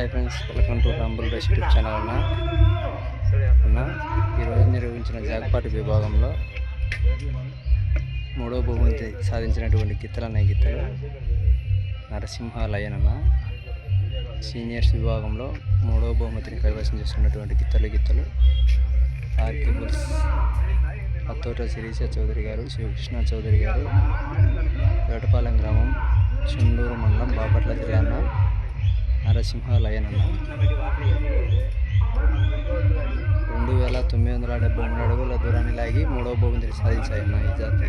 Hi friends welcome to Rumble Race YouTube channel అన్న అన్న ఈరోజు నిర్వహించిన జాగ్పాటి విభాగంలో మూడో బహుమతి సాధించినటువంటి గిత్తలు అనే గిత్తలు నరసింహ లయన్ అన్న. సీనియర్స్ విభాగంలో మూడో బహుమతిని కైవసం చేస్తున్నటువంటి గిత్తలు గిత్తలు ఆర్కే బుల్స్ అత్తోట శిరీష చౌదరి గారు శివకృష్ణ చౌదరి గారు వేటపాలెం గ్రామం చుండూరు మండలం బాపట్ల జిల్లా నరసింహ లయన్ రెండు వేల తొమ్మిది వందల డెబ్బై మూడు అడుగుల దూరాన్ని లాగి మూడవ బహుమతిని సాధించాయన్న ఈ జాతి